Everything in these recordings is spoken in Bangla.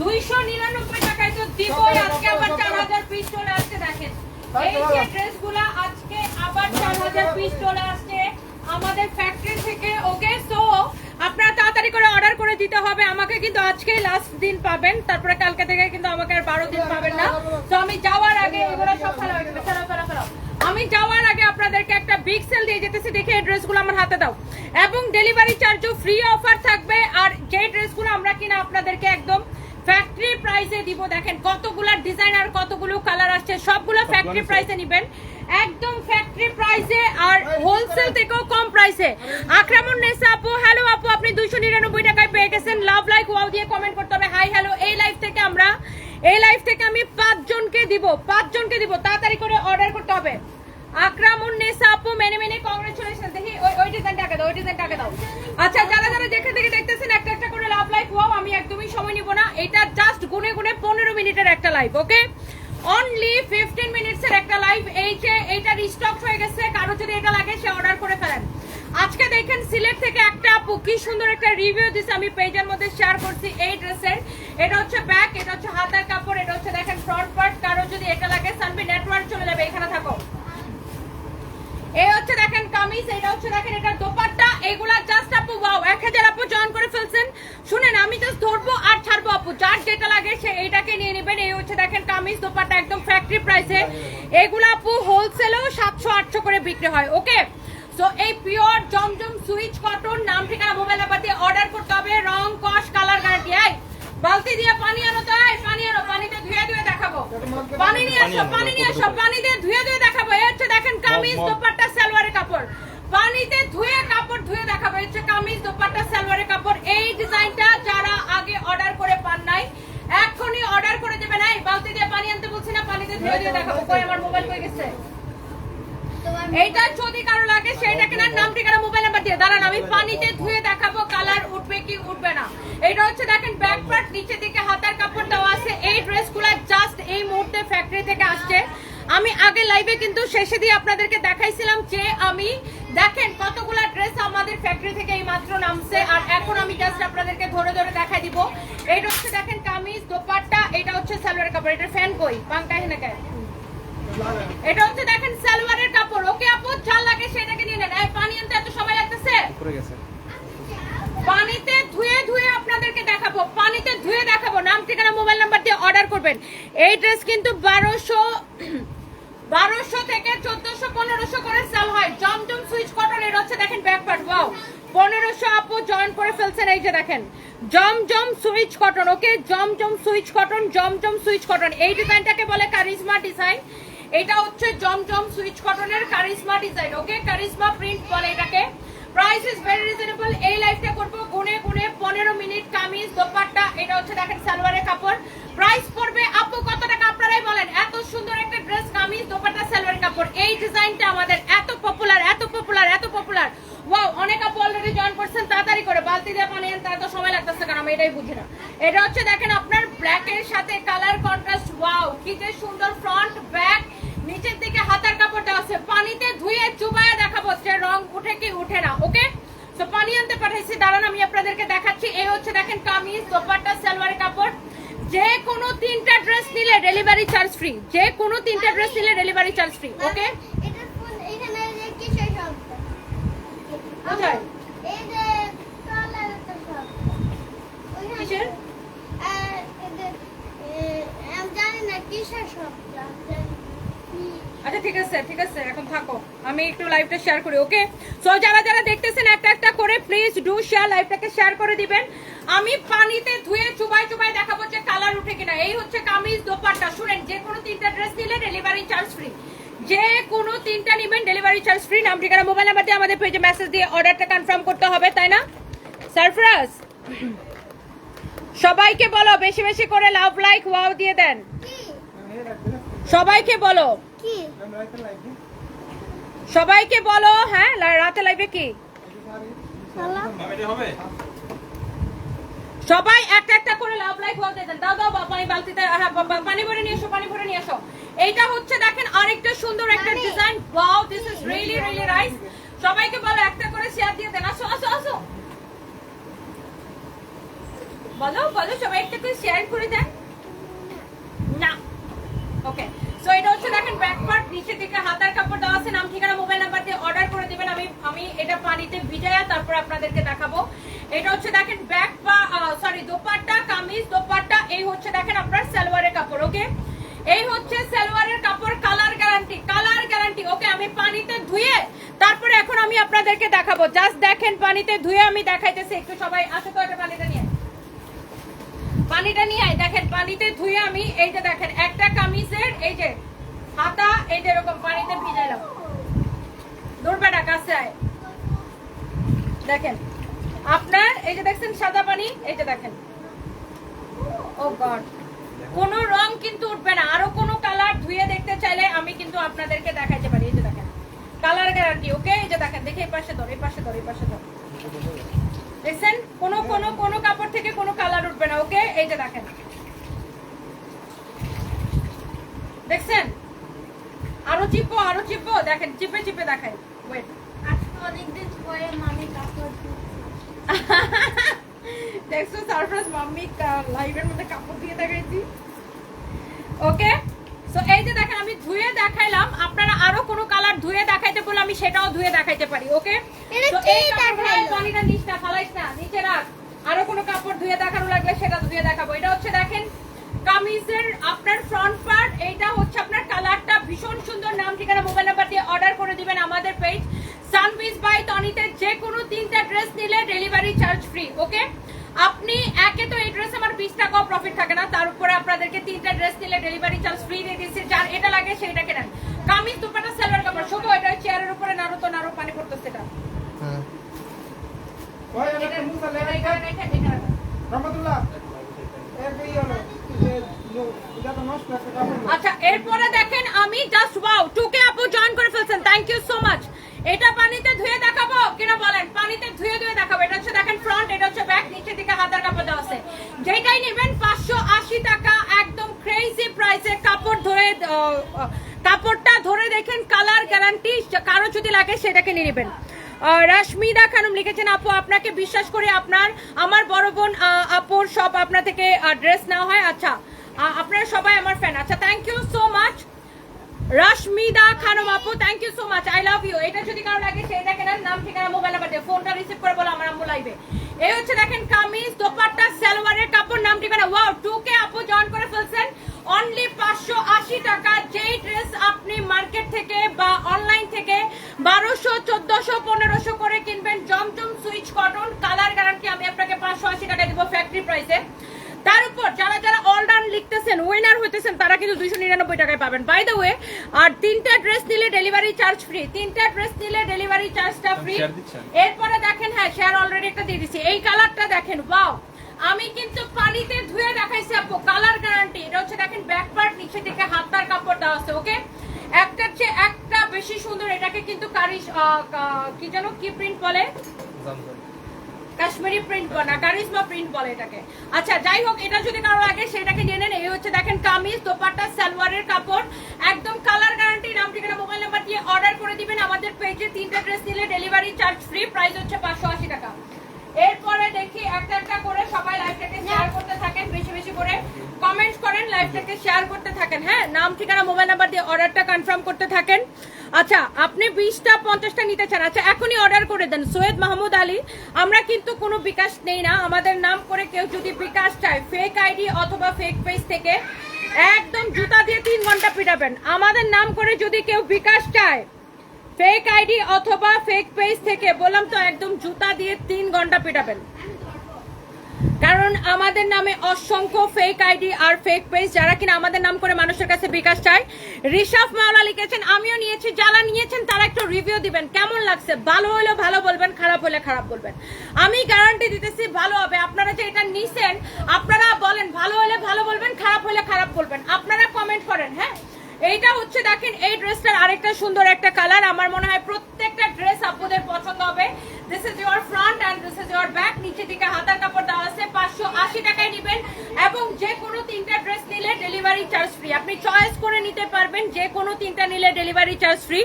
দুইশো নিরানব্বই টাকায় তো দিবই আজকে আবার চার হাজার পিস চলে আসছে দেখেন। এই যে ড্রেসগুলো আজকে আবার চার হাজার পিস চলে আসছে। আমাদের ফ্যাক্টরি থেকে ওকে সো আপনারা তাড়াতাড়ি করে অর্ডার করে দিতে হবে। আমাকে কিন্তু আজকেই লাস্ট দিন পাবেন। তারপরে কালকে থেকে কিন্তু আমাকে আর বারো দিন পাবেন না। তো আমি যাওয়ার আগে এগুলো সব ফেলা হয়ে যাবে আমি যাওয়ার আগে আপনাদেরকে একটা বিগ সেল দিয়ে যেতেছি। দেখে এই ড্রেসগুলো আমার হাতে দাও। এবং ডেলিভারি চার্জও ফ্রি অফার থাকবে। আর যে ড্রেসগুলো আমরা কিনা আপনাদেরকে একদম ফ্যাক্টরি প্রাইসে দিব দেখেন কতগুলো ডিজাইন আর কতগুলো কালার আসছে সবগুলো ফ্যাক্টরি প্রাইসে নেবেন। একদম ফ্যাক্টরি প্রাইসে আর হোলসেল থেকেও কম প্রাইসে আক্রমণ নেসা আপু হ্যালো আপু আপনি দুইশো নিরানব্বই টাকায় পেয়ে গেছেন। লাভ লাইক ওয়াও দিয়ে কমেন্ট করতে হবে। হাই হ্যালো এই লাইভ থেকে আমরা এই লাইভ থেকে আমি পাঁচজনকে দিব পাঁচজনকে দিব। তাড়াতাড়ি করে অর্ডার করতে হবে। আকরামুন নেসা আপু মেনে মেনে কংগ্রেচুলেশন দেখি ওই ওই ডিজাইন টাকা দাও ওই ডিজাইন টাকা দাও। আচ্ছা যারা যারা দেখে দেখে দেখতেছেন করে লাভ লাইভ ওয়াও আমি একদমই সময় নিব না। এটা জাস্ট গুনে গুনে পনেরো মিনিটের একটা লাইভ ওকে অনলি ফিফটিন মিনিটসের একটা লাইভ এই যে এটা রিস্টক হয়ে গেছে, কারও যদি এটা লাগে, সে অর্ডার করে ফেলেন। আজকে দেখেন, সিলেট থেকে একটা আপু কি সুন্দর একটা রিভিউ দিছে, আমি পেজের মধ্যে শেয়ার করছি এই ড্রেসের এটা হচ্ছে ব্যাক এটা হচ্ছে হাতার কাপড়, এটা হচ্ছে দেখেন ফ্রন্ট পার্ট কারও যদি এটা লাগে সানবি নেটওয়ার্ক চলে যাবে, এখানে থাকো। এই হচ্ছে দেখেন কামিজ এটা হচ্ছে দেখেন এটা দোপাট্টা। এগুলা জাস্ট আপু ওয়াও এক হাজার আপু জয়েন করে ফেলছেন। শুনেন আমি জাস্ট ধরবো আর ছাড়বো আপু যার যেটা লাগে সে এইটাকে নিয়ে নেবেন। এই হচ্ছে দেখেন কামিজ দোপাট্টা একদম ফ্যাক্টরি প্রাইসে এগুলা আপু হোলসেলেও সাতশো আটশো করে বিক্রি হয় ওকে সো এই পিওর জমজম সুইচ কটন নাম ঠিকানা মোবাইল নাম্বার দিয়ে অর্ডার করতে হবে। রং কস কালার গ্যারান্টি এই বালতি দিয়ে পানি আনো তো পানি আনো পানিতে ধুয়ে ধুয়ে দেখাবো। পানি নিয়ে আসো পানি নিয়ে আসো পানি দিয়ে ধুয়ে ধুয়ে দেখাবো কামিজ দোপাট্টা সালোয়ারের কাপড়। পানিতে ধুয়ে কাপড় ধুয়ে দেখাবো হচ্ছে কামিজ দোপাট্টা সালোয়ারের কাপড়। এই ডিজাইনটা যারা আগে অর্ডার করে পান নাই এখনই অর্ডার করে দেবেন এই বালতি দিয়ে পানি আনতে বলছি না পানিতে ধুয়ে ধুয়ে দেখাবো। কই আমার মোবাইল কই গেছে? এইটা যদি কারও লাগে সেইটা কেনার নাম ঠিকানা মোবাইল নাম্বার দিয়ে। দাঁড়ান আমি পানিতে ধুয়ে দেখাবো কালার উঠবে কি উঠবে না। এটা হচ্ছে দেখেন ব্যাক পার্ট নিচে দিকে হাতার কাপড় দেওয়া আছে এই ড্রেসগুলো জাস্ট এই মুহূর্তে ফ্যাক্টরি থেকে আসছে আমি আগে লাইভে কিন্তু শেষে দিয়ে আপনাদেরকে দেখাইছিলাম যে আমি দেখেন কতগুলা ড্রেস আমাদের ফ্যাক্টরি থেকে এই মাত্র নামছে আর এখন আমি জাস্ট আপনাদেরকে ধরে ধরে দেখাই দিব। এইটা হচ্ছে দেখেন কামিজ দোপাট্টা এটা হচ্ছে সালোয়ার কাপড় এটা ফ্যান কই? পাঙ্কা হেনে গায়ে এটা হচ্ছে দেখেন সালোয়ারের কাপড়। ওকে আপু যা লাগে সেটাকে নিয়ে নেন। এই পানি আনতে এত সময় লাগতেছে? পানিতে ধুয়ে ধুয়ে আপনাদেরকে দেখাবো। পানিতে ধুয়ে দেখাবো। নাম ঠিকানা মোবাইল নাম্বার দিয়ে অর্ডার করবেন। এই ড্রেস কিন্তু বারোশো বারোশো থেকে চোদ্দশো, পনেরোশো করে সেল হয়। জমজম সুইচ কটন এর হচ্ছে, দেখেন ব্যাক পার্ট ওয়াও পনেরোশো আপু জয়েন করে ফেলছেন, এই যে দেখেন। Zamzam Swiss cotton okay Zamzam Swiss cotton Zamzam Swiss cotton এই ডিজাইনটাকে বলে কারিজমা ডিজাইন এটা হচ্ছে জমজম সুইচ কটনের charisma design okay charisma print বলে এটাকে। প্রাইস ইজ ভেরি রিজনেবল এই লাইফটা করব গুনে গুনে, পনেরো মিনিট কামিজ, দোপাট্টা, এটা হচ্ছে দেখেন সালোয়ারের কাপড়। প্রাইস পড়বে আপু, কত টাকা আপনারাই বলেন। এত সুন্দর একটা ড্রেস কামিজ, দোপাট্টা, সালোয়ারের কাপড়। এই ডিজাইনটা আমাদের এত পপুলার এত পপুলার এত পপুলার ওয়াও অনেক আপু অলরেডি জয়েন করছেন, তাড়াতাড়ি করে। বালতি দিয়ে পানি আনতে, এত সময় লাগতেছে, কারণ আমি এটাই বুঝি না। এটা হচ্ছে দেখেন আপনার ব্ল্যাক এর সাথে কালার কন্ট্রাস্ট ওয়াও কি যে সুন্দর ফ্রন্ট ব্যাক নিচের দিকে হাতার কাপড় দেওয়া আছে পানিতে ধুয়ে চুবায়া দেখাবো যে রং উঠে কি উঠে না ওকে? তো পানি আনতে পাঠাইছি দাঁড়ান আমি আপনাদেরকে দেখাচ্ছি। এই হচ্ছে দেখেন কামিজ দোপাট্টা সালোয়ারের কাপড়। যে কোনো তিনটা ড্রেস নিলে ডেলিভারি চার্জ ফ্রি। যে কোনো তিনটা ড্রেস নিলে ডেলিভারি চার্জ ফ্রি ওকে? যে কিসের কোথায়? কিসের? আমি জানি না কিসের শব্দ? আচ্ছা ঠিক আছে ঠিক আছে, এখন থাকো। আমি একটু লাইভটা শেয়ার করি ওকে সো যারা যারা দেখতেছেন একটা একটা করে প্লিজ ডু শেয়ার লাইভটাকে শেয়ার করে দিবেন। আমি পানিতে ধুয়ে চুবাই চুবাই দেখাবো যে কালার উঠে কিনা। এই হচ্ছে কামিজ দোপাট্টা। শুনেন, যে কোনো তিনটা ড্রেস নিলে ডেলিভারি চার্জ ফ্রি যে কোনো তিনটা নিবেন ডেলিভারি চার্জ ফ্রি নাম, ঠিকানা মোবাইল নাম্বার দিয়ে আমাদের পেজে মেসেজ দিয়ে অর্ডারটা কনফার্ম করতে হবে, তাই না? সারফরাজ সবাইকে বলো, বেশি বেশি করে লাভ লাইক ওয়াও দিয়ে দেন। সবাইকে বলো। কি? সবাইকে বলো হ্যাঁ রাতে লাইভে কি? সবাই একটা একটা করে লাভ লাইক দিয়ে দেন দাও দাও পানি বালতিতে হ্যাঁ পানি ভরে নিয়ে এসো পানি ভরে নিয়ে এসো। এইটা হচ্ছে দেখেন আরেকটা সুন্দর একটা design wow this is really really nice সবাইকে বলো একটা করে শেয়ার দিয়ে দেন। আসো আসো আসো। বলো বলো সবাই একটা করে শেয়ার করে দেন। ওকে সো এটা হচ্ছে দেখেন ব্যাক পার্ট নিচে থেকে হাতার কাপড় দেওয়া আছে, নাম, ঠিকানা মোবাইল নাম্বার দিয়ে অর্ডার করে দিবেন। আমি আমি এটা পানিতে ভিজায়া তারপর আপনাদেরকে দেখাবো। এটা হচ্ছে দেখেন ব্যাক পা সরি দোপাট্টা, কামিজ, দোপাট্টা, এই হচ্ছে দেখেন আপনার সালোয়ারের কাপড় ওকে এই হচ্ছে সালোয়ারের কাপড় colour guarantee colour guarantee okay আমি পানিতে ধুয়ে তারপরে এখন আমি আপনাদেরকে দেখাবো। জাস্ট দেখেন পানিতে ধুয়ে আমি দেখাইতেছি, একটু সবাই নিয়ে পানিটা নিয়ে দেখেন, পানিতে ধুয়ে আমি এই যে দেখেন, একটা কামিজের এই যে হাতা, এই যে এরকম পানিতে ভিজাইলাম দূরবেটা কাছে আয়। দেখেন, আপনার এই যে দেখছেন সাদা পানি, এই যে দেখেন। ও গড, কোন রং কিন্তু উঠবে না। আরও কোন কালার ধুয়ে দেখতে চাইলে আমি কিন্তু আপনাদেরকে দেখাইতে পারি। এই যে দেখেন, কালার গ্যারান্টি, ওকে? এই যে দেখেন, দেখে এই পাশে ধর, এই পাশে ধর, এই পাশে ধর। দেখছেন? কোনো কোনো কোনো কাপড় থেকে কোনো কালার উঠবে না ওকে? এই যে দেখেন। দেখছেন? আরও চিপো আরও চিপো। দেখেন চিপে চিপে দেখাই ওয়েট আজকে অনেকদিন পরে মামি কাপড় দেখছ সারপ্রাইজ মাম্মি লাইভের মধ্যে কাপড় দিয়ে দেখাইছি। ওকে সো এই যে দেখেন আমি ধুয়ে দেখাইলাম। আপনারা আরও কোনো কালার ধুয়ে দেখাইতে বলে আমি সেটাও ধুয়ে দেখাইতে পারি ওকে এটা তো এই কাপড়গুলো দেখাইলো? নিস না ফালাইস না নিচে রাখ। আরও কোনো কাপড় ধুয়ে দেখানো লাগলে সেটা ধুয়ে দেখাবো। এটা হচ্ছে দেখেন কামিজের আপনার ফ্রন্ট পার্ট এইটা হচ্ছে আপনার কালারটা। ভীষণ সুন্দর নাম ঠিকানা মোবাইল নাম্বার দিয়ে অর্ডার করে দিবেন আমাদের পেজ সানবিজ বাই টনিতে যে কোনো তিনটা ড্রেস নিলে ডেলিভারি চার্জ ফ্রি ওকে আপনি একে তো এই ড্রেস আমার বিশ টাকাও প্রফিট থাকে না, তার উপরে আপনাদেরকে তিনটা ড্রেস নিলে ডেলিভারি চার্জ ফ্রি দিয়ে দিচ্ছি যার এটা লাগে সেটা কেনেন কামিজ দুপাটা সালোয়ার কাপড়, শুধু এটা চেয়ারের উপরে নাড়ো তো নাড়ো আচ্ছা এরপরে দেখেন আমি জাস্ট ওয়াও টুকে আপু জয়েন করে ফেলছেন। থ্যাংক ইউ সো মাচ এটা পানিতে ধুয়ে দেখাবো? কিনা বলেন? পানিতে ধুয়ে ধুয়ে দেখাবো। এটা হচ্ছে দেখেন ফ্রন্ট এটা হচ্ছে ব্যাক নিচে দিকে হাতার কাপড় দেওয়া আছে। যেটাই নেবেন পাঁচশো আশি টাকা একদম ক্রেজি প্রাইসে কাপড় ধরে কাপড়টা ধরে দেখেন কালার গ্যারান্টি কারও যদি লাগে সেটাকে নিয়ে নেবেন। রাশমিদা খানম লিখেছেন, আপু, আপনাকে বিশ্বাস করে আপনার, আমার বড় বোন আপুর সব আপনার থেকে ড্রেস নেওয়া হয়। আচ্ছা আপনারা সবাই আমার ফ্যান আচ্ছা thank you so much Rashmida Khanam আপু thank you so much I love you এটা যদি কারও লাগে সেটা কেনার নাম, ঠিকানা মোবাইল নাম্বার ফোনটা রিসিভ করে বলো, আমার আম্মু লাইভে এই হচ্ছে দেখেন কামিজ, দোপাট্টা, সালোয়ারের কাপড়, নাম, ঠিকানা। ওয়াও টু আপু জয়েন করে ফেলছেন। অনলি পাঁচশো আশি টাকা যেই ড্রেস আপনি মার্কেট থেকে বা অনলাইন থেকে বারোশো চোদ্দশো পনেরোশো করে কিনবেন Zamzam Swiss cotton colour guarantee আমি আপনাকে পাঁচশো আশি টাকা দিব ফ্যাক্টরি প্রাইসে তার উপর যারা যারা অল ডান লিখতেছেন উইনার হইতেছেন তারা কিন্তু দুইশো নিরানব্বই টাকায় পাবেন। বাই দ্য ওয়ে আর তিনটা ড্রেস নিলে ডেলিভারি চার্জ ফ্রি তিনটা ড্রেস নিলে ডেলিভারি চার্জটা ফ্রি এরপরে দেখেন হ্যাঁ শেয়ার অলরেডি একটা দিয়ে দিছি। এই কালারটা দেখেন ওয়াও আমি কিন্তু পানিতে ধুয়ে দেখাইছি আপু কালার গ্যারান্টি এটা হচ্ছে দেখেন ব্যাক পার্ট নিচে থেকে হাতার কাপড় দেওয়া আছে ওকে একটার চেয়ে একটা বেশি সুন্দর এটাকে কিন্তু আহ, কা- যেন কি প্রিন্ট বলে? কাশ্মীরি প্রিন্ট না কারিজমা প্রিন্ট বলে এটাকে। আচ্ছা যাই হোক এটা যদি কারও লাগে সেটাকে নিয়ে নেন। এই হচ্ছে দেখেন কামিজ দোপাট্টা সালোয়ারের কাপড়। একদম কালার গ্যারান্টি নাম ঠিকানা মোবাইল নাম্বার দিয়ে অর্ডার করে দিবেন। আমাদের পেজে তিনটা ড্রেস নিলে ডেলিভারি চার্জ ফ্রি প্রাইস হচ্ছে পাঁচশো আশি টাকা। এরপরে দেখি একটা একটা করে সবাই লাইভটাকে শেয়ার করতে থাকেন, বেশি বেশি করে কমেন্ট করেন, লাইভটাকে শেয়ার করতে থাকেন হ্যাঁ? নাম, ঠিকানা মোবাইল নাম্বার দিয়ে অর্ডারটা কনফার্ম করতে থাকেন। আচ্ছা আপনি বিশটা, পঞ্চাশটা নিতে চান আচ্ছা এখনই অর্ডার করে দেন। সৈয়দ মাহমুদ আলী, আমরা কিন্তু কোনো বিকাশ নেই না। আমাদের নাম করে কেউ যদি বিকাশ চায় ফেক আইডি অথবা ফেক পেজ থেকে একদম জুতা দিয়ে তিন ঘণ্টা পিটাবেন। আমাদের নাম করে যদি কেউ বিকাশ চায় ফেক আইডি অথবা ফেক পেজ থেকে বললাম তো একদম জুতা দিয়ে তিন ঘণ্টা পিটাবেন। কারণ আমাদের নামে অসংখ্য ফেক আইডি আর ফেক পেজ যারা কিনা আমাদের নাম করে মানুষের কাছে বিকাশ চায়। ঋষভ মাওলা লিখেছেন, আমিও নিয়েছি, যারা নিয়েছেন তারা একটু রিভিউ দিবেন। কেমন লাগছে? ভালো হলে ভালো বলবেন, খারাপ হলে খারাপ বলবেন। আমি গ্যারান্টি দিতেছি, ভালো হবে। আপনারা যে এটা নিছেন, আপনারা বলেন, ভালো হলে ভালো বলবেন, খারাপ হলে খারাপ বলবেন। আপনারা কমেন্ট করেন হ্যাঁ? এইটা হচ্ছে দেখেন, এই ড্রেসটার আরেকটা সুন্দর একটা কালার আমার মনে হয় প্রত্যেকটা ড্রেস আপনাদের পছন্দ হবে। This is your front and this is your back নিচে দিকে হাতার কাপড় দেওয়া আছে, পাঁচশো আশি টাকায় নেবেন এবং যে কোনো তিনটা ড্রেস নিলে ডেলিভারি চার্জ ফ্রি আপনি চয়েস করে নিতে পারবেন, যে কোনো তিনটা নিলে ডেলিভারি চার্জ ফ্রি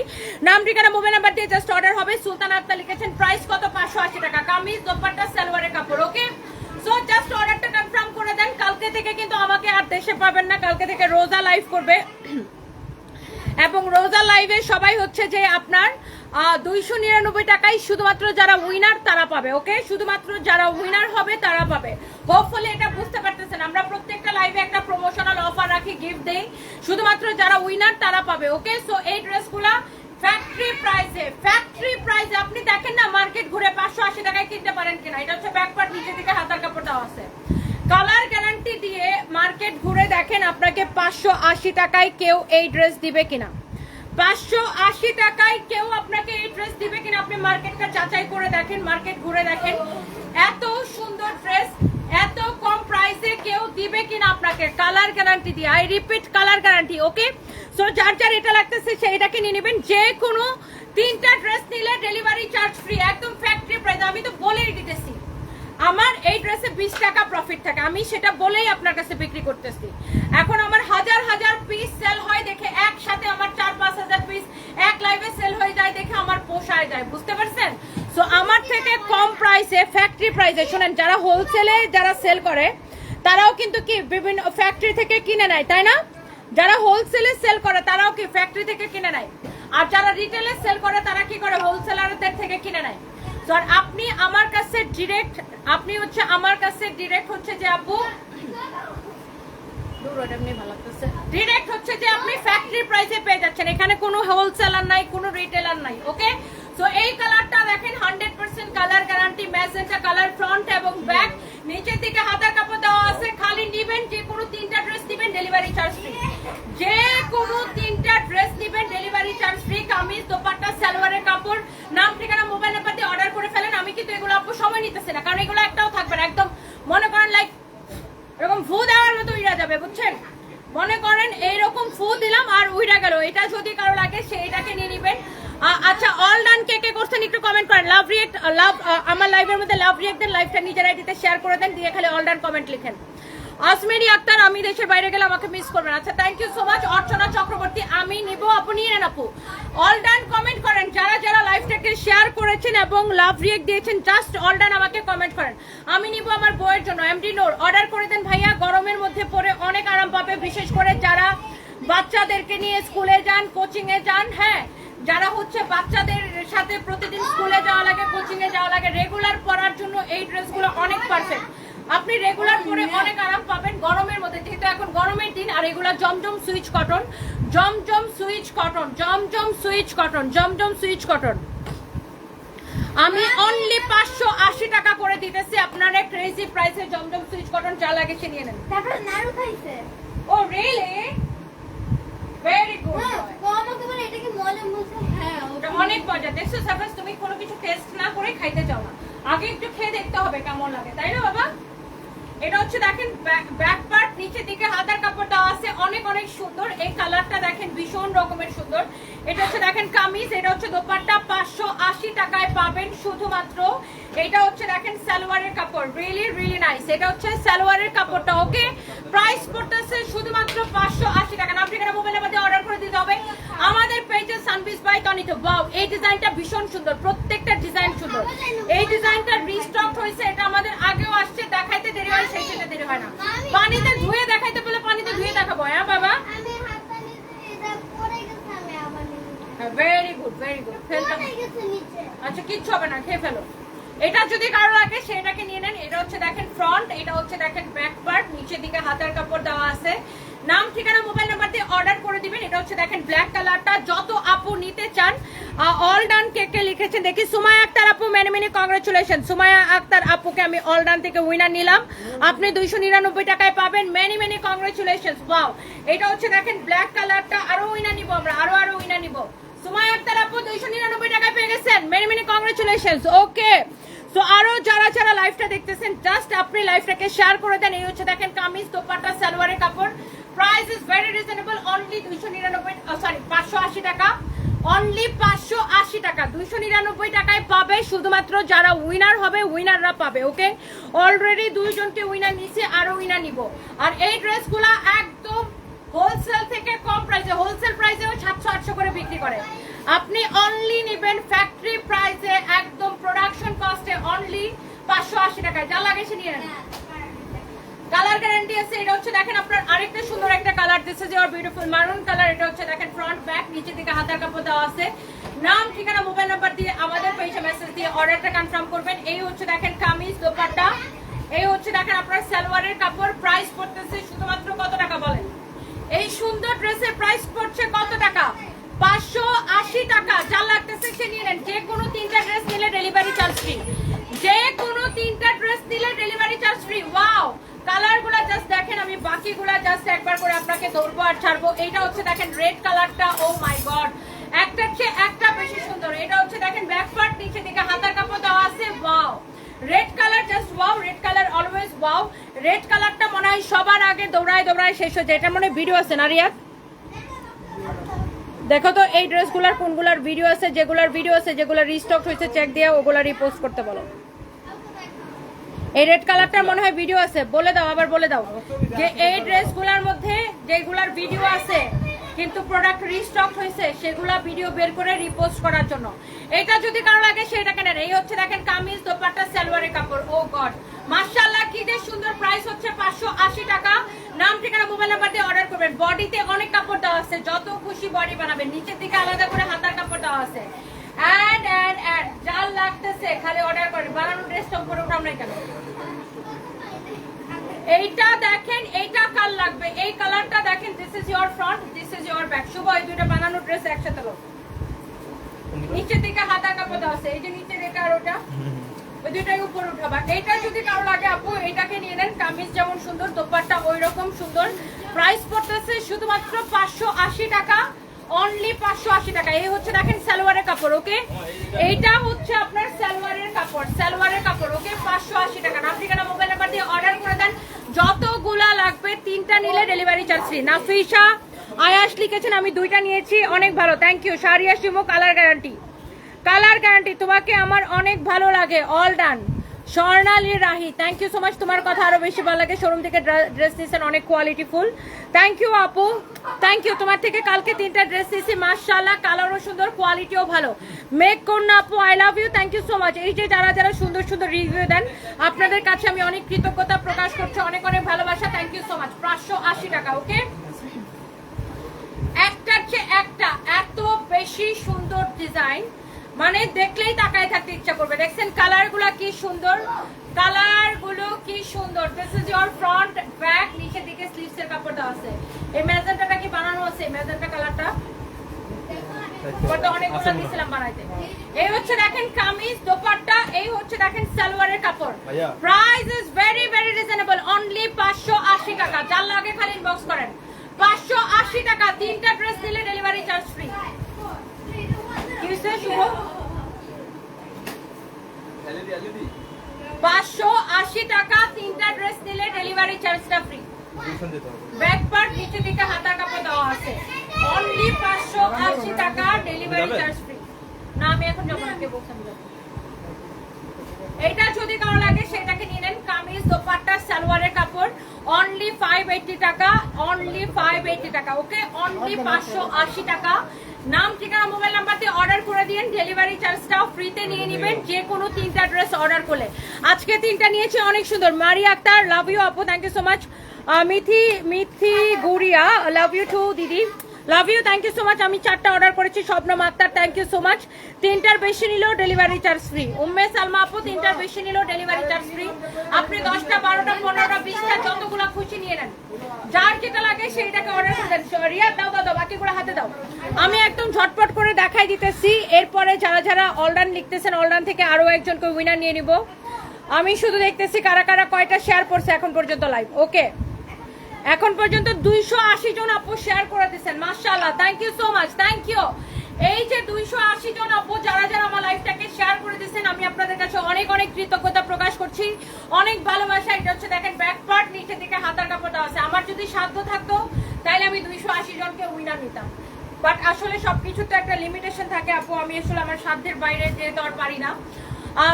নাম, ঠিকানা মোবাইল নাম্বার দিয়ে জাস্ট অর্ডার হবে। সুলতান আক্তার লিখেছেন প্রাইস কত? পাঁচশো আশি টাকা। কামিজ, দোপাট্টা, সালোয়ারের কাপড় ওকে সো জাস্ট অর্ডারটা কনফার্ম করে দেন। কালকে থেকে কিন্তু আমাকে আর দেশে পাবেন না। কালকে থেকে রোজা লাইভ করবে। এবং রোজা লাইভে সবাই হচ্ছে যে আপনার দুইশো নিরানব্বই টাকায় শুধুমাত্র যারা উইনার তারা পাবে ওকে শুধুমাত্র যারা উইনার হবে তারা পাবে। হোপফুলি এটা বুঝতে পারতেছেন, আমরা প্রত্যেকটা লাইভে একটা প্রমোশনাল অফার রাখি গিফট দেই। শুধুমাত্র যারা উইনার তারা পাবে ওকে সো এই ড্রেসগুলা ফ্যাক্টরি প্রাইসে ফ্যাক্টরি প্রাইসে আপনি দেখেন না মার্কেট ঘুরে পাঁচশো আশি টাকায় কিনতে পারেন কিনা এটা হচ্ছে ব্যাকপার্ট নিচে দিকে হাতার কাপড় দেওয়া আছে কালার গ্যারান্টি দিয়ে মার্কেট ঘুরে দেখেন আপনাকে পাঁচশো আশি টাকায় কেউ এই ড্রেস দিবে কিনা। পাঁচশো আশি টাকায় কেউ আপনাকে এই ড্রেস দিবে কিনা আপনি মার্কেটটা যাচাই করে দেখেন, মার্কেট ঘুরে দেখেন। এত সুন্দর ড্রেস, এত কম প্রাইসে কেউ দিবে কিনা আপনাকে। কালার গ্যারান্টি দিয়ে, I repeat, colour guarantee, okay? So যার যার এটা লাগতেছে সেইটাকে নিয়ে নেবেন। যে কোনো তিনটা ড্রেস নিলে ডেলিভারি চার্জ ফ্রি, একদম ফ্যাক্টরি প্রাইস আমি তো বলেই দিতেছি। আমার এই ড্রেসে বিশ টাকা প্রফিট থাকে। আমি সেটা বলেই আপনার কাছে বিক্রি করতেছি। এখন আমার হাজার হাজার পিস সেল হয় দেখে একসাথে আমার চার পাঁচ হাজার পিস এক লাইভে সেল হয়ে যায় দেখে আমার পোষায় যায়। বুঝতে পারছেন? সো আমার থেকে কম প্রাইসে ফ্যাক্টরি প্রাইসে শোনেন, যারা হোলসেলে যারা সেল করে, তারাও কিন্তু কি বিভিন্ন ফ্যাক্টরি থেকে কিনে নেয়, তাই না? যারা হোলসেলে সেল করে, তারাও কি ফ্যাক্টরি থেকে কিনে নেয়? আর যারা রিটেলে সেল করে, তারা কি করে? হোলসেলারদের থেকে কিনে নেয়। আর আপনি আমার কাছে ডিরেক্ট আপনি হচ্ছে আমার কাছে ডিরেক্ট হচ্ছে যে আপু ডিরেক্ট হচ্ছে যে আপনি ফ্যাক্টরি প্রাইসে পেয়ে যাচ্ছেন। এখানে কোনো হোলসেলার নাই, কোনো রিটেলার নাই ওকে তো এই কালারটা দেখেন hundred percent colour guarantee magenta colour front এবং ব্যাক নিচের দিকে হাতার কাপড় দেওয়া আছে, খালি নিবেন, যে কোনো তিনটা ড্রেস দিবেন ডেলিভারি চার্জ ফ্রি যে কোনো তিনটা ড্রেস দিবেন delivery charge free kameez, dupatta, সালোয়ারের কাপড়। নাম, ঠিকানা মোবাইল নাম্বার দিয়ে অর্ডার করে ফেলেন। আমি কিন্তু এগুলো আপু সময় নিতেছি না, কারণ এগুলো একটাও থাকবে না। একদম মনে করেন লাইক এরকম ফু দেওয়ার মতো উইরা যাবে, বুঝছেন? মনে করেন, এইরকম ফু দিলাম আর উইরা গেল। এটা যদি কারও লাগে সেইটাকে নিয়ে নিবেন। আচ্ছা অল ডান কে কে করছেন একটু কমেন্ট করেন। লাভ রিয়েক্ট লাভ আমার লাইভের মধ্যে লাভ রিয়েক্টের লাইভটা নিজেরাই দিতে শেয়ার করে দেন, দিয়ে খালি অল ডান কমেন্ট লিখেন। আসমেরি আক্তার, আমি দেশের বাইরে গেলে আমাকে মিস করবেন। আচ্ছা thank you so much Archana Chakraborty, আমি নিব, আপনি নেন আপু। অল ডান কমেন্ট করেন, যারা যারা লাইভটাকে শেয়ার করেছেন এবং লাভ রিয়েক্ট দিয়েছেন জাস্ট অল ডান আমাকে কমেন্ট করেন। আমি নিব আমার বইয়ের জন্য এমডি নোর অর্ডার করে দেন ভাইয়া, গরমের মধ্যে পরে অনেক আরাম পাবে, বিশেষ করে যারা বাচ্চাদেরকে নিয়ে স্কুলে যান কোচিং এ যান হ্যাঁ যারা হচ্ছে বাচ্চাদের সাথে প্রতিদিন স্কুলে যাওয়া লাগে কোচিং এ যাওয়া লাগে। রেগুলার পরার জন্য এই ড্রেসগুলো অনেক পারফেক্ট আপনি রেগুলার পরে অনেক আরাম পাবেন গরমের মধ্যে। যেহেতু এখন গরমের দিন আর এগুলা Zamzam Swiss cotton. Zamzam Swiss cotton Zamzam Swiss cotton Zamzam Swiss cotton. আমি অনলি পাঁচশো আশি টাকা করে দিতেছি। আপনারা ক্রেজি প্রাইসে জমজম সুইচ কটন যা লাগে সে নিয়ে নেন। তারপরে নাড়ু খাইছে। ও রিয়েলি ভেরি গুড ও আমাকে বলে এটা কি মলে মুছে হ্যাঁ ওটা অনেক মজা। দেখছ সাপোজ তুমি কোনো কিছু টেস্ট না করে খাইতে চাও না। আগে একটু খেয়ে দেখতে হবে কেমন লাগে, তাই না বাবা? এটা হচ্ছে দেখেন, ব্যাক পার্ট নিচের দিকে হাতার কাপড় দেওয়া আছে, অনেক অনেক সুন্দর। এই কালারটা দেখেন ভীষণ রকমের সুন্দর। এটা হচ্ছে দেখেন কামিজ, এটা হচ্ছে দোপাট্টা, পাঁচশো আশি টাকায় পাবেন শুধুমাত্র। এটা হচ্ছে দেখেন সালোয়ারের কাপড় রিয়েলি রিয়েলি নাইস এটা হচ্ছে সালোয়ারের কাপড়টা ওকে প্রাইস পড়তেছে শুধুমাত্র পাঁচশো আশি টাকা। নাম ঠিকানা মোবাইল নাম্বার অর্ডার করে দিতে হবে? আমাদের পেজে সানবিস বাই টনি টনিতে ওয়াও এই ডিজাইনটা ভীষণ সুন্দর প্রত্যেকটা ডিজাইন সুন্দর। এই ডিজাইনটা রিস্টক হয়েছে এটা আমাদের আগেও আসছে দেখাইতে দেরি হয় সেই সেটা দেরি হয় না। পানিতে ধুয়ে দেখাইতে বলে পানিতে ধুয়ে দেখাবো হ্যাঁ বাবা? ভেরি গুড ভেরি গুড আচ্ছা কিচ্ছু হবে না খেয়ে ফেলো। এটা যদি কারও লাগে সেটাকে নিয়ে নেন এটা হচ্ছে দেখেন ফ্রন্ট এটা হচ্ছে দেখেন ব্যাক পার্ট নিচের দিকে হাতার কাপড় দেওয়া আছে। নাম ঠিকানা, মোবাইল নাম্বার দিয়ে অর্ডার করে দিবেন। এটা হচ্ছে দেখেন ব্ল্যাক কালারটা যত আপু নিতে চান অল ডান কে কে লিখেছেন। দেখি সুমায়া আক্তার আপু many many congratulation Sumaya Akter আপুকে আমি অল ডান থেকে উইনার নিলাম। আপনি দুইশো নিরানব্বই টাকায় পাবেন। মেনি মেনি কংগ্রেচুলেশন ওয়াও এটা হচ্ছে দেখেন ব্ল্যাক কালারটা আরও উইনার নিব আমরা। আরও আরও উইনার নিব। সুমায়া আক্তার আপু, দুইশো নিরানব্বই টাকায় পেয়ে গেছেন। মেনি মেনি কংগ্রেচুলেশন ওকে তো আরও যারা যারা লাইভটা দেখতেছেন জাস্ট আপনি লাইভটাকে শেয়ার করে দেন। এই হচ্ছে দেখেন কামিজ, দোপাট্টা, সালোয়ারের কাপড়। Price is very reasonable only দুইশো নিরানব্বই সরি পাঁচশো আশি টাকা। অনলি পাঁচশো আশি টাকা। দুইশো নিরানব্বই টাকায় পাবে শুধুমাত্র যারা উইনার হবে উইনাররা পাবে ওকে অলরেডি দুইজনকে উইনার নিচ্ছে আরও উইনার নিব। আর এই ড্রেসগুলা একদম হোলসেল থেকে কম প্রাইসে হোলসেল প্রাইসেও সাতশো আটশো করে বিক্রি করে। আপনি অনলি নেবেন ফ্যাক্টরি প্রাইসে একদম প্রোডাকশন কস্টে অনলি পাঁচশো আশি টাকায়। যা লাগে সে নিয়ে কালার গ্যারান্টি আছে, এটা হচ্ছে দেখেন আপনার আরেকটা সুন্দর একটা কালার দিস যে ইওর বিউটিফুল মারুন কালার এটা হচ্ছে দেখেন ফ্রন্ট ব্যাক নিচে দিকে হাতার কাপড় দেওয়া আছে। নাম, ঠিকানা মোবাইল নাম্বার দিয়ে আমাদের পেজে মেসেজ দিয়ে অর্ডারটা কনফার্ম করবেন। এই হচ্ছে দেখেন কামিজ দোপাট্টা। এই হচ্ছে দেখেন আপনার সালোয়ারের কাপড় প্রাইস পড়তেছে শুধুমাত্র কত টাকা বলেন? এই সুন্দর ড্রেসের প্রাইস পড়ছে কত টাকা? পাঁচশো আশি টাকা। যা লাগতেছে সে নিয়ে নেন। যে কোনো তিনটা ড্রেস নিলে ডেলিভারি চার্জ ফ্রি যে কোনো তিনটা ড্রেস নিলে ডেলিভারি চার্জ ফ্রি ওয়াও কালারগুলা জাস্ট দেখেন, আমি বাকিগুলা জাস্ট একবার করে আপনাকে ধরবো আর ছাড়বো। এইটা হচ্ছে দেখেন রেড কালারটা ও মাই গড একটা চেয়ে একটা বেশি সুন্দর। এটা হচ্ছে দেখেন ব্যাক পার্ট নিচে দিকে হাতার কাপড় দেওয়া আছে wow red colour just wow red colour always wow red কালারটা মনে হয় সবার আগে দৌড়ায় দৌড়ায় শেষ হচ্ছে এটা মনে ভিডিও আছে না, রিয়াদ? দেখো তো, এই ড্রেসগুলোর কোনগুলোর ভিডিও আছে? যেগুলার ভিডিও আছে, যেগুলো রিস্টক হয়েছে চেক দিয়ে ওগুলা রিপোস্ট করতে বলো। এই রেড কালারটার মনে হয় ভিডিও আছে। বলে দাও, আবার বলে দাও। যে এই ড্রেসগুলোর মধ্যে যেগুলার ভিডিও আছে, কিন্তু প্রোডাক্ট রিস্টক হয়েছে, সেগুলা ভিডিও বের করে রিপোস্ট করার জন্য। এটা যদি কারও লাগে সেটা কেন এই হচ্ছে দেখেন কামিজ, দোপাট্টা, সালোয়ারের কাপড়। ও গড মার্শাল্লাহ কি যে সুন্দর প্রাইস হচ্ছে পাঁচশো আশি টাকা। নাম, ঠিকানা মোবাইল নাম্বার দিয়ে অর্ডার করবেন। বডিতে অনেক কাপড় দেওয়া আছে। যত খুশি বডি বানাবেন। নিচের দিকে আলাদা করে হাতার কাপড় দেওয়া আছে। অ্যাড অ্যাড অ্যাড যা লাগতেছে, খালি অর্ডার করেন। বানানো ড্রেসটা উপরে নাই কেন এইটা দেখেন এইটা কাল লাগবে। এই কালারটা দেখেন this is your front this is your back শুভ এই দুইটা বানানো ড্রেস একসাথে লোক নিচের দিকে হাতা কাপড় দেওয়া আছে এই যে নিচের এটা আর ওটা। ওই দুইটাই উপর উঠাবা এইটা যদি কারও লাগে আপু এইটাকে নিয়ে নেন কামিজ যেমন সুন্দর দোপাট্টা ওই রকম সুন্দর। প্রাইস পড়তেছে শুধুমাত্র পাঁচশো আশি টাকা। অনলি পাঁচশো আশি টাকা। এই হচ্ছে দেখেন সালোয়ারের কাপড় ওকে এইটা হচ্ছে আপনার সালোয়ারের কাপড় সালোয়ারের কাপড় ওকে পাঁচশো আশি টাকা। আপনি ঠিকানা মোবাইল নাম্বার দিয়ে অর্ডার করে দেন। যতগুলা লাগবে, তিনটা নিলে ডেলিভারি চার্জ ফ্রি নাফিসা, আয়াস লিখেছেন, আমি দুইটা নিয়েছি, অনেক ভালো thank you Sariya Shimo colour guarantee colour guarantee তোমাকে আমার অনেক ভালো লাগে all done Swarnali Rahi thank you so much তোমার কথা আরও বেশি ভালো লাগে। শোরুম থেকে ড্রেস নিয়েছেন অনেক কোয়ালিটি ফুল। থ্যাংক ইউ আপু থ্যাংক ইউ তোমার থেকে কালকে তিনটা ড্রেস নিয়েছি মার্শাল্লাহ কালারও সুন্দর কোয়ালিটিও ভালো। মেক কন্যা আপু I love you thank you so much এই যে যারা যারা সুন্দর সুন্দর রিভিউ দেন, আপনাদের কাছে আমি অনেক কৃতজ্ঞতা প্রকাশ করছি, অনেক অনেক ভালোবাসা থ্যাংক ইউ সো মাচ পাঁচশো আশি টাকা ওকে একটার চেয়ে একটা এত বেশি সুন্দর ডিজাইন মানে দেখলেই তাকায় থাকতে ইচ্ছা করবে। দেখছেন কালারগুলা কি সুন্দর? কালারগুলো কি সুন্দর। This is your front back নিচের দিকে স্লিভস এর কাপড় দেওয়া আছে। এই ম্যাজেন্টাটা কি বানানো আছে? ম্যাজেন্টা কালারটা? বানাইতে। এই হচ্ছে দেখেন কামিজ দোপাট্টা এই হচ্ছে দেখেন সালোয়ারের কাপড়। Price is very very reasonable only পাঁচশো আশি টাকা। যার লাগে খালি ইনবক্স করেন। পাঁচশো আশি টাকা। তিনটা ড্রেস দিলে ডেলিভারি চার্জ ফ্রি শুভ। পাঁচশো আশি টাকা তিনটা ড্রেস দিলে ডেলিভারি চার্জটা ফ্রি। ব্যাক পার্ট নিচে দিকে হাতা কাপড় দেওয়া আছে। অনলি পাঁচশো আশি টাকা ডেলিভারি চার্জ ফ্রি না আমি এখন যাব না কে এটা যদি কারও লাগে সেটাকে নিয়ে নেন। কামিজ দোপাট্টা সালোয়ারের কাপড়। অনলি ফাইভ এইটি টাকা অনলি ফাইভ এইটি টাকা ওকে অনলি পাঁচশো আশি টাকা। নাম ঠিকানা মোবাইল নাম্বার দিয়ে অর্ডার করে দিন। ডেলিভারি চার্জটাও ফ্রিতে নিয়ে নেবেন। যে কোনো তিনটা ড্রেস অর্ডার করলে। আজকে তিনটা নিয়েছি অনেক সুন্দর। মারিয়া আক্তার লাভ ইউ আপু thank you so much Mithi Mithi Guriya love you too দিদি। Love you thank you so much আমি চারটা অর্ডার করেছি, Swapnam Akter thank you so much তিনটার বেশি নিলেও delivery charge free Umme Salma আপু, তিনটার বেশি নিলেও ডেলিভারি চার্জ ফ্রি আপনি দশটা, বারোটা, পনেরোটা, বিশটা, যতগুলো খুশি নিয়ে নেন। যার যেটা লাগে সেইটাকে অর্ডার করে দেন। রিয়া দাও দাও বাকিগুলো হাতে দাও। আমি একদম ঝটপট করে দেখাই দিতেছি। এরপরে যারা যারা অলরান লিখতেছেন অলরান থেকে আরও একজনকে উইনার নিয়ে নিব। আমি শুধু দেখতেছি কারা কারা কয়টা শেয়ার করছে এখন পর্যন্ত লাইভ ওকে এখন পর্যন্ত দুইশো আশি জন আপু শেয়ার করে দিচ্ছেন মার্শাল্লাহ thank you so much thank you এই যে দুইশো আশি জন আপু, যারা যারা আমার লাইফটাকে শেয়ার করে দিচ্ছেন আমি আপনাদের কাছে অনেক অনেক কৃতজ্ঞতা প্রকাশ করছি। অনেক ভালোবাসা, এটা হচ্ছে দেখেন ব্যাক পার্ট নিচে থেকে হাতার কাপড় দেওয়া আছে। আমার যদি সাধ্য থাকতো তাহলে আমি দুইশো আশি জনকে উইনার নিতাম। বাট আসলে সবকিছু তো একটা লিমিটেশন থাকে আপু, আমি আসলে আমার সাধ্যের বাইরে যেতে আর পারি না।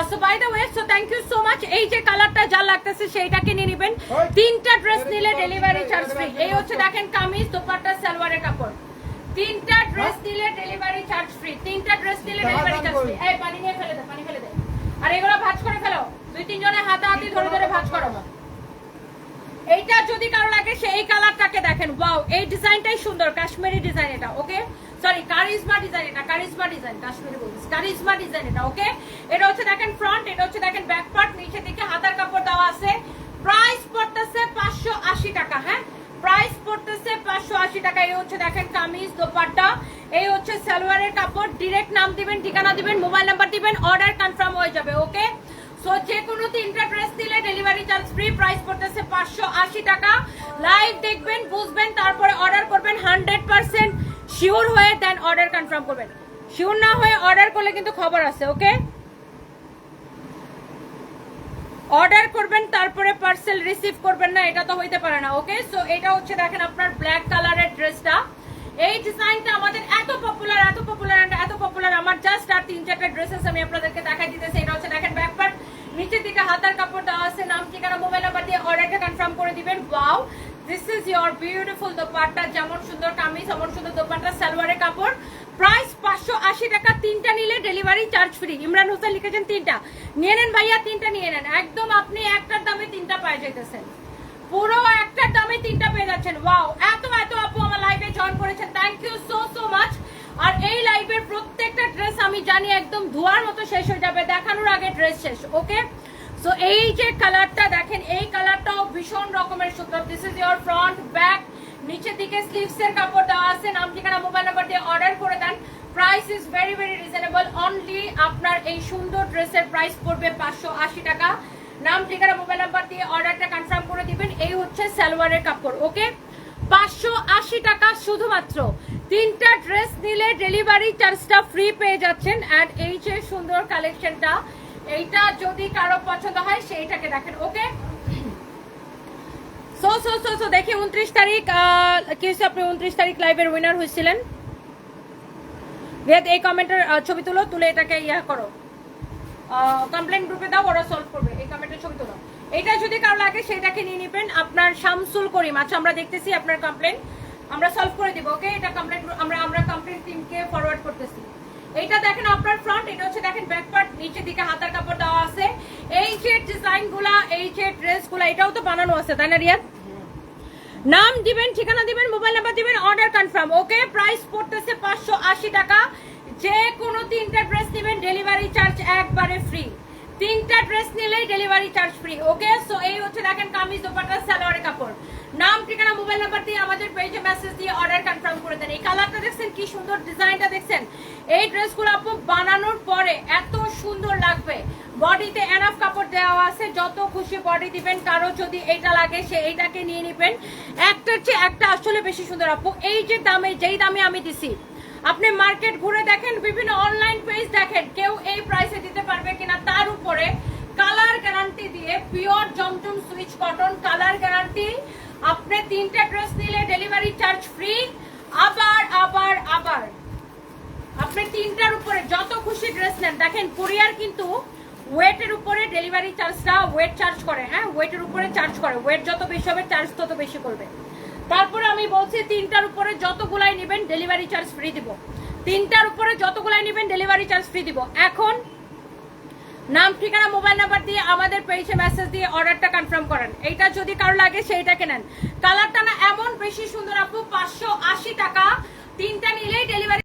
So by the way so thank you so much এই যে কালারটা যা লাগতেছে সেইটাকে নিয়ে নেবেন। তিনটা ড্রেস নিলে ডেলিভারি চার্জ ফ্রি এই হচ্ছে দেখেন কামিজ দোপাট্টা সালোয়ারের কাপড়। তিনটা ড্রেস নিলে ডেলিভারি চার্জ ফ্রি তিনটা ড্রেস নিলে ডেলিভারি চার্জ ফ্রি এই পানি নিয়ে ফেলে দে পানি ফেলে দে। আর এগুলো ভাঁজ করে ফেলো। দুই তিনজনে হাতাহাতি ধরে ধরে ভাঁজ করো। এইটা যদি কারও লাগে সেই কালারটাকে দেখেন। ওয়াও এই ডিজাইনটাই সুন্দর। কাশ্মীরি ডিজাইন এটা ওকে সরি কারিজমা ডিজাইন এটা কারিজমা ডিজাইন কাশ্মীরি বলছি। কারিজমা ডিজাইন এটা ওকে এটা হচ্ছে দেখেন ফ্রন্ট এটা হচ্ছে দেখেন ব্যাক পার্ট নিচে দিকে হাতার কাপড় দেওয়া আছে। প্রাইস পড়তেছে পাঁচশো আশি টাকা হ্যাঁ? প্রাইস পড়তেছে পাঁচশো আশি টাকা, এই হচ্ছে দেখেন কামিজ, দোপাট্টা, এই হচ্ছে সালোয়ারের কাপড়। ডিরেক্ট নাম দিবেন, ঠিকানা দিবেন মোবাইল নাম্বার দিবেন অর্ডার কনফার্ম হয়ে যাবে ওকে সো যে কোনো তিনটা ড্রেস দিলে ডেলিভারি চার্জ ফ্রি প্রাইস পড়তেছে পাঁচশো আশি টাকা। লাইভ দেখবেন, বুঝবেন, তারপরে অর্ডার করবেন হান্ড্রেড পার্সেন্ট শিওর হয়ে দেন অর্ডার কনফার্ম করবেন। শিওর না হয়ে অর্ডার করলে কিন্তু খবর আছে ওকে অর্ডার করবেন, তারপরে পার্সেল রিসিভ করবেন না, এটা তো হইতে পারে না ওকে সো এটা হচ্ছে দেখেন আপনার ব্ল্যাক কালারের ড্রেসটা এই ডিজাইনটা আমাদের এত পপুলার এত পপুলার এন্ড এত পপুলার আমার জাস্ট আর তিন চারটা ড্রেসেস আমি আপনাদেরকে দেখাই দিতেছি। এটা হচ্ছে দেখেন ব্যাক পার্ট নিচের দিকে হাতার কাপড় দেওয়া আছে, নাম, ঠিকানা মোবাইল নাম্বার দিয়ে অর্ডারটা কনফার্ম করে দিবেন। Wow this is your beautiful dupatta, যেমন সুন্দর কামিজ যেমন সুন্দর দোপাট্টা, সালোয়ারের কাপড়। প্রাইস পাঁচশো আশি টাকা, তিনটা নিলে delivery charge free Imran Hossain লিখেছেন তিনটা। নিয়ে নেন ভাইয়া, তিনটা নিয়ে নেন। একদম আপনি একটার দামে তিনটা পাই যেতেছেন পুরো একটার দামে তিনটা পেয়ে যাচ্ছেন। ওয়াও এত এত আপু আমার লাইভে জয়েন করেছেন। Thank you so so much আর এই লাইভের প্রত্যেকটা ড্রেস আমি জানি একদম ধোয়ার মতো শেষ হয়ে যাবে। দেখানোর আগে ড্রেস শেষ ওকে সো এই যে কালারটা দেখেন, এই কালারটাও ভীষণ রকমের সুন্দর। This is your front back নিচের দিকে স্লিভস এর কাপড় দেওয়া আছে, নাম ঠিকানা মোবাইল নাম্বার দিয়ে অর্ডার করে দেন। Price is very very reasonable only আপনার এই সুন্দর ড্রেসের প্রাইস পড়বে পাঁচশো আশি টাকা। নাম ঠিকানা মোবাইল নাম্বার দিয়ে অর্ডারটা কনফার্ম করে দিবেন। এই হচ্ছে সালোয়ারের কাপড়, ওকে? পাঁচশো আশি টাকা শুধুমাত্র। তিনটা ড্রেস নিলে ডেলিভারি চার্জটা ফ্রি পেয়ে যাচ্ছেন। অ্যান্ড এই যে সুন্দর কালেকশনটা এইটা যদি কারও পছন্দ হয়, সেইটাকে দেখেন, okay? So so so so, দেখি উনত্রিশ তারিখ কি হয়েছে আপনি উনত্রিশ তারিখ লাইভের উইনার হয়েছিলেন? এই কমেন্টের ছবি তুলো, তুলে এটাকে ইয়া করো। কমপ্লেন গ্রুপে দাও, ওরা সলভ করবে। এই কমেন্টের ছবি তুলো। এটা যদি কারও লাগে সেটাকে নিয়ে নেবেন। আপনার শামসুল করিম আচ্ছা আমরা দেখতেছি আপনার কমপ্লেন আমরা সলভ করে দিব, ওকে? এটা কমপ্লেন আমরা আমরা কমপ্লেন টিমকে ফরওয়ার্ড করতেছি। এইটা দেখেন আপনার ফ্রন্ট এটা হচ্ছে দেখেন ব্যাক পার্ট নিচের দিকে হাতার কাপড় দেওয়া আছে। এই যে ডিজাইনগুলা এই যে ড্রেসগুলা এটাও তো বানানো আছে, তাই না, রিয়াদ? নাম দিবেন, ঠিকানা দিবেন, মোবাইল নাম্বার দিবেন অর্ডার কনফার্ম ওকে প্রাইস পড়তেছে পাঁচশো আশি টাকা। যে কোনো তিনটা ড্রেস নেবেন ডেলিভারি চার্জ একবারে ফ্রি তিনটা ড্রেস নিলেই delivery charge free okay so এই হচ্ছে দেখেন কামিজ দোপাট্টা, সালোয়ারের কাপড়। নাম, ঠিকানা, মোবাইল নাম্বার দিয়ে আমাদের পেজে মেসেজ দিয়ে অর্ডার কনফার্ম করে দেন। এই কালারটা দেখছেন? কি সুন্দর ডিজাইনটা দেখছেন? এই ড্রেসগুলো আপু বানানোর পরে এত সুন্দর লাগবে। বডিতে এনাফ কাপড় দেওয়া আছে। যত খুশি বডি দিবেন, কারও যদি এটা লাগে, সে এইটাকে নিয়ে নিবেন। একটার চেয়ে একটা আসলে বেশি সুন্দর আপু। এই যে দামে, যেই দামে আমি দিছি, আপনি মার্কেট ঘুরে দেখেন, বিভিন্ন অনলাইন পেজ দেখেন, কেউ এই প্রাইসে দিতে পারবে কিনা, তার উপরে কালার গ্যারান্টি দিয়ে pure Zamzam Swiss cotton colour guarantee আপনি তিনটা ড্রেস নিলে ডেলিভারি চার্জ ফ্রি। আবার আবার আবার। আপনি তিনটার উপরে যত খুশি ড্রেস নেন, দেখেন কুরিয়ার কিন্তু ওয়েটের উপরে ডেলিভারি চার্জটা ওয়েট চার্জ করে হ্যাঁ? ওয়েটের উপরে চার্জ করে। ওয়েট যত বেশি হবে, চার্জ তত বেশি করবে। তারপরে আমি বলছি তিনটার উপরে যতগুলাই নেবেন, ডেলিভারি চার্জ ফ্রি দিব। তিনটার উপরে যতগুলাই নেবেন, ডেলিভারি চার্জ ফ্রি দিব। এখন নাম, ঠিকানা, মোবাইল নাম্বার দিয়ে আমাদের পেজে মেসেজ দিয়ে অর্ডারটা কনফার্ম করেন। এইটা যদি কারও লাগে, সেইটাকে নেন। কালারটা না এমন বেশি সুন্দর, আপু, পাঁচশো আশি টাকা। তিনটা নিলেই ডেলিভারি